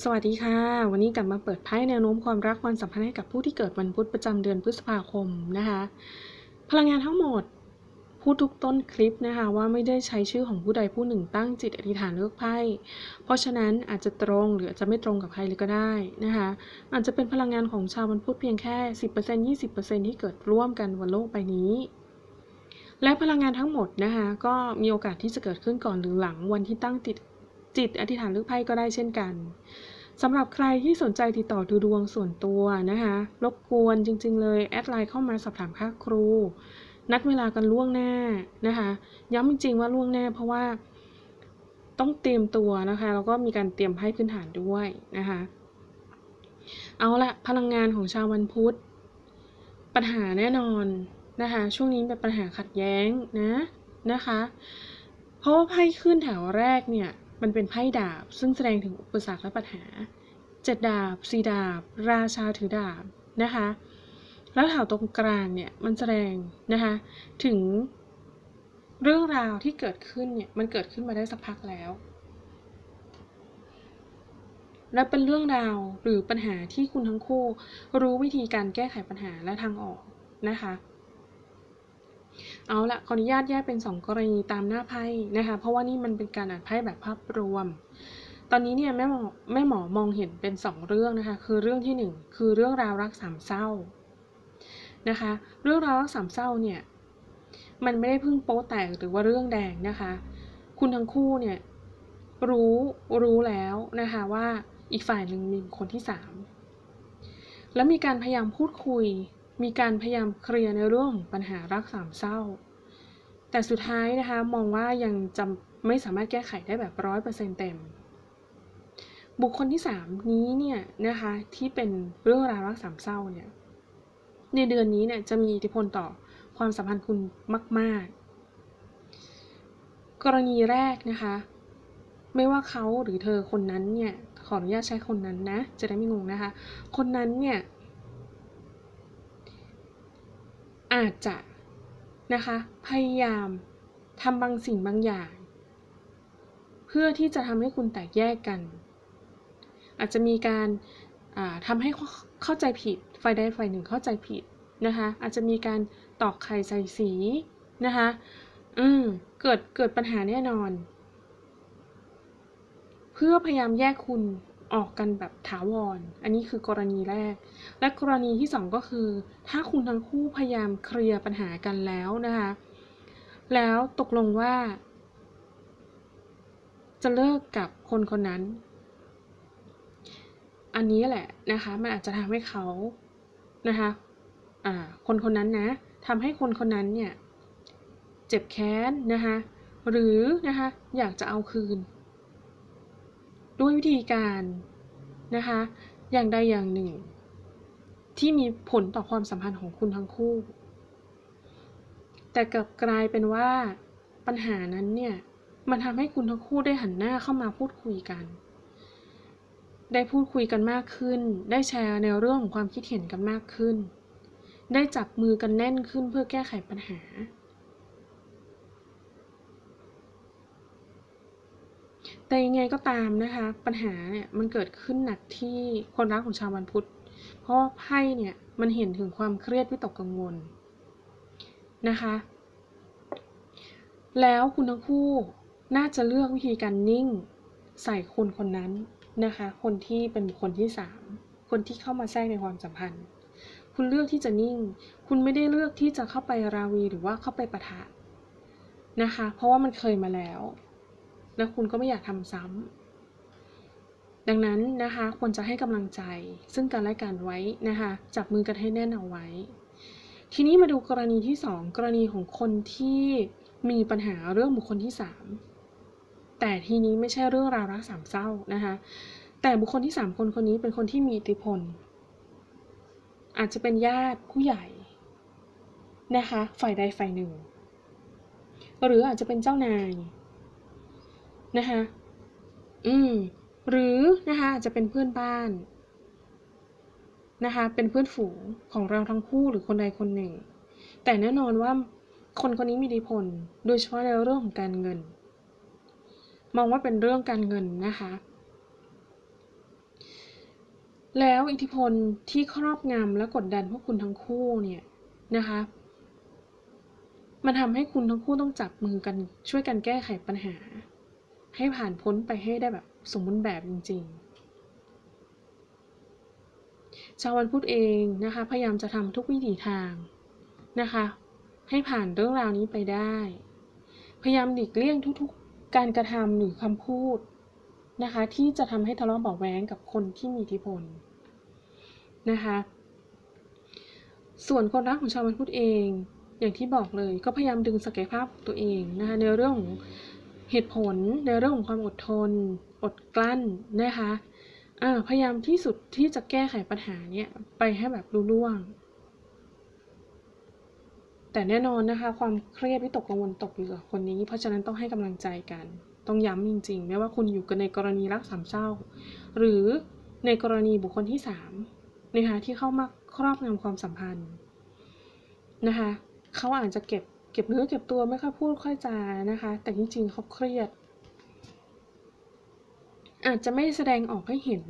สวัสดีค่ะ วันนี้กลับมาเปิดไพ่แนวโน้มความรักความสัมพันธ์ให้กับผู้ที่เกิดวันพุธประจำเดือนพฤษภาคมนะคะ พลังงานทั้งหมดพูดทุกต้นคลิปนะคะว่าไม่ได้ใช้ชื่อของผู้ใดผู้หนึ่งตั้งจิตอธิษฐานเลือกไพ่ เพราะฉะนั้นอาจจะตรงหรืออาจจะไม่ตรงกับใครเลยก็ได้นะคะอาจจะเป็นพลังงานของชาววันพุธเพียงแค่ 10% 20%ที่เกิดร่วมกันบนโลกใบนี้และพลังงานทั้งหมดนะคะก็มีโอกาสที่จะเกิดขึ้นก่อนหรือหลังวันที่ตั้งจิต จิตอธิษฐานเลือกไพ่ก็ได้เช่นกันสำหรับใครที่สนใจติดต่อดูดวงส่วนตัวนะคะรบกวนจริง ๆ เลยแอดไลน์เข้ามาสอบถามค่าครู นัดเวลากันล่วงหน้านะคะย้ำจริง ๆ ว่าล่วงหน้าเพราะว่าต้องเตรียมตัวนะคะแล้วก็มีการเตรียมไพ่พื้นฐานด้วยนะคะเอาละพลังงานของชาววันพุธ ปัญหาแน่นอนนะคะช่วงนี้เป็นปัญหาขัดแย้งนะนะคะ เพราะว่าไพ่ขึ้นแถวแรกเนี่ย มันเป็นไพ่ดาบ ซึ่งแสดงถึงอุปสรรคและปัญหาเจ็ดดาบสีดาบ ราชาถือดาบนะคะแล้วแถวตรงกลางเนี่ยมันแสดงนะคะถึงเรื่องราวที่เกิดขึ้นเนี่ยมันเกิดขึ้นมาได้สักพักแล้ว และเป็นเรื่องราวหรือปัญหาที่คุณทั้งคู่รู้วิธีการแก้ไขปัญหาและทางออกนะคะ เอาละขออนุญาตแยกเป็น 2 กรณีตามหน้าไพ่นะคะ เพราะว่านี่มันเป็นการอ่านไพ่แบบภาพรวม ตอนนี้เนี่ยแม่หมอแม่หมอมองเห็นเป็น 2 เรื่องนะคะ คือเรื่องที่ 1 คือเรื่องราวรักสามเศร้านะคะ เรื่องราวรักสามเศร้าเนี่ยมันไม่ได้เพิ่งโป๊แตกหรือว่าเรื่องแดงนะคะ คุณทั้งคู่เนี่ยรู้รู้แล้วนะคะว่าอีกฝ่ายหนึ่งมีคนที่ 3 แล้วมีการพยายามพูดคุย มีการพยายามเคลียร์ในเรื่องของปัญหารักสามเศร้า แต่สุดท้ายนะคะมองว่ายังจำไม่สามารถแก้ไขได้แบบร้อยเปอร์เซ็นต์เต็ม บุคคลที่3นี้เนี่ยนะคะที่เป็นเรื่องราวรักสามเศร้าเนี่ยในเดือนนี้เนี่ยจะมีอิทธิพลต่อความสัมพันธ์คุณมาก ๆ กรณีแรกนะคะ ไม่ว่าเขาหรือเธอคนนั้นเนี่ยขออนุญาตใช้คนนั้นนะ จะได้ไม่งงนะคะ คนนั้นเนี่ย อาจจะนะคะพยายามทำบางสิ่งบางอย่าง เพื่อที่จะทำให้คุณแตกแยกกัน อาจจะมีการทำให้เข้าใจผิดฝ่ายใดฝ่ายหนึ่งเข้าใจผิดนะคะอาจจะมีการตอกไข่ใส่สีนะคะอืมเกิดเกิดปัญหาแน่นอน เพื่อพยายามแยกคุณ ออกกันแบบถาวรอันนี้คือกรณีแรก และกรณีที่ 2 ก็คือ ถ้าคุณทั้งคู่พยายามเคลียร์ปัญหากันแล้วนะคะ แล้วตกลงว่า จะเลิกกับคนคนนั้น อันนี้แหละนะคะมันอาจจะทำให้เขานะคะอ่าคนคนนั้นนะทำให้คนคนนั้นเนี่ย เจ็บแค้นนะคะหรือนะคะอยากจะเอาคืน ด้วยวิธีการนะคะ อย่างใดอย่างหนึ่ง ที่มีผลต่อความสัมพันธ์ของคุณทั้งคู่ แต่กลับกลายเป็นว่าปัญหานั้นเนี่ยมันทำให้คุณทั้งคู่ได้หันหน้าเข้ามาพูดคุยกัน ได้พูดคุยกันมากขึ้น ได้แชร์ในเรื่องของความคิดเห็นกันมากขึ้น ได้จับมือกันแน่นขึ้นเพื่อแก้ไขปัญหา แต่ยังไงก็ตามนะคะ ปัญหาเนี่ยมันเกิดขึ้นหนักที่คนรักของชาววันพุธ เพราะไพ่เนี่ยมันเห็นถึงความเครียดวิตกกังวลนะคะ แล้วคุณทั้งคู่น่าจะเลือกวิธีการนิ่งใส่คนคนนั้นนะคะ คนที่เป็นบุคคลที่สามคนที่เข้ามาแทรกในความสัมพันธ์ คุณเลือกที่จะนิ่ง คุณไม่ได้เลือกที่จะเข้าไปราวีหรือว่าเข้าไปปะทะนะคะ เพราะว่ามันเคยมาแล้ว และคุณก็ไม่อยากทำซ้ำดังนั้นนะคะควรจะให้กำลังใจ ซึ่งกันและกันไว้นะคะจับมือกันให้แน่นเอาไว้ ทีนี้มาดูกรณีที่ 2 กรณีของคนที่มีปัญหาเรื่องบุคคลที่ 3 แต่ทีนี้ไม่ใช่เรื่องราวรักสามเศร้านะคะแต่บุคคลที่ 3 คนคนนี้เป็นคนที่มีอิทธิพล อาจจะเป็นญาติผู้ใหญ่นะคะฝ่ายใดฝ่ายหนึ่ง หรืออาจจะเป็นเจ้านาย นะคะอืมหรือนะคะจะเป็นเพื่อนบ้านนะคะเป็นเพื่อนฝูงของเราทั้งคู่หรือคนใดคนหนึ่ง แต่แน่นอนว่าคนคนนี้มีอิทธิพลโดยเฉพาะในเรื่องของการเงิน มองว่าเป็นเรื่องการเงินนะคะแล้วอิทธิพลที่ครอบงำและกดดันพวกคุณทั้งคู่เนี่ยนะคะ มันทำให้คุณทั้งคู่ต้องจับมือกันช่วยกันแก้ไขปัญหา ให้ผ่านพ้นไปให้ได้แบบสมบูรณ์แบบจริง ๆ ชาววันพุธเองนะคะ พยายามจะทำทุกวิถีทางนะคะ ให้ผ่านเรื่องราวนี้ไปได้ พยายามหลีกเลี่ยงทุกๆ การกระทำหรือคำพูดนะคะ ที่จะทำให้ทะเลาะเบาะแว้งกับคนที่มีอิทธิพลนะคะ ส่วนคนรักของชาววันพุธเอง อย่างที่บอกเลยก็พยายามดึงศักยภาพตัวเองนะคะในเรื่องของ เหตุผลในเรื่องของความอดทน อดกลั้นนะคะพยายามที่สุดที่จะแก้ไขปัญหาเนี่ยไปให้แบบรุ่ล่วง แต่แน่นอนนะคะ ความเครียดวิตกกังวลตกอยู่กับคนนี้ เพราะฉะนั้นต้องให้กำลังใจกัน ต้องย้ำจริงๆ ไม่ว่าคุณอยู่กันในกรณีรักสามเศร้า หรือในกรณีบุคคลที่สามนะคะที่เข้ามาครอบงำความสัมพันธ์นะคะเขาอาจจะเก็บ เก็บเนื้อเก็บตัวไม่ค่อยพูดค่อยจานะคะ แต่จริงๆเขาเครียด อาจจะไม่แสดงออกให้เห็น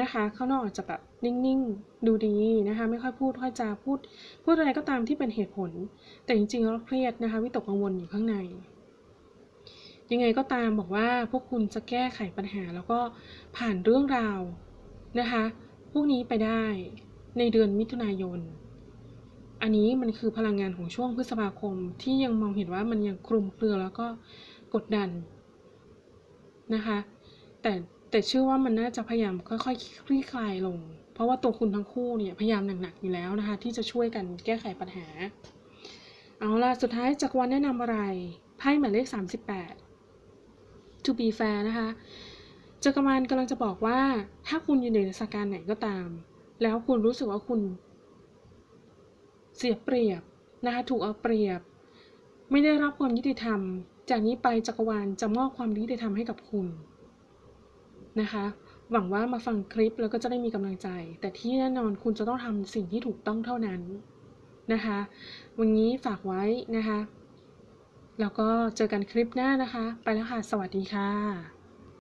นะคะข้างนอกอาจจะแบบนิ่งๆ ดูดีนะคะ ไม่ค่อยพูดค่อยจาพูด พูดอะไรก็ตามที่เป็นเหตุผล แต่จริงๆเขาเครียดนะคะวิตกกังวลอยู่ข้างใน ยังไงก็ตามบอกว่าพวกคุณจะแก้ไขปัญหาแล้วก็ผ่านเรื่องราวนะคะพวกนี้ไปได้ในเดือนมิถุนายน อันนี้มันคือพลังงานของช่วงพฤษภาคมที่ยังมองเห็นว่ามันยังคลุมเครือแล้วก็กดดันนะคะ แต่แต่เชื่อว่ามันน่าจะพยายามค่อยๆคลี่คลายลง เพราะว่าตัวคุณทั้งคู่เนี่ยพยายามหนักๆอยู่แล้วนะคะ ที่จะช่วยกันแก้ไขปัญหา เอาล่ะสุดท้ายจักรวาลแนะนำอะไรไพ่หมายเลข 38 to be fair นะคะจักรวาลกำลังจะบอกว่าถ้าคุณอยู่ในสถานการณ์ไหนก็ตาม แล้วคุณรู้สึกว่าคุณ เสียเปรียบนะคะถูกเอาเปรียบ ไม่ได้รับความยุติธรรม จากนี้ไปจักรวาลจะมอบความยุติธรรมให้กับคุณนะคะ หวังว่ามาฟังคลิปแล้วก็จะได้มีกำลังใจ แต่ที่แน่นอนคุณจะต้องทำสิ่งที่ถูกต้องเท่านั้นนะคะ วันนี้ฝากไว้นะคะ แล้วก็เจอกันคลิปหน้านะคะ ไปแล้วค่ะ สวัสดีค่ะ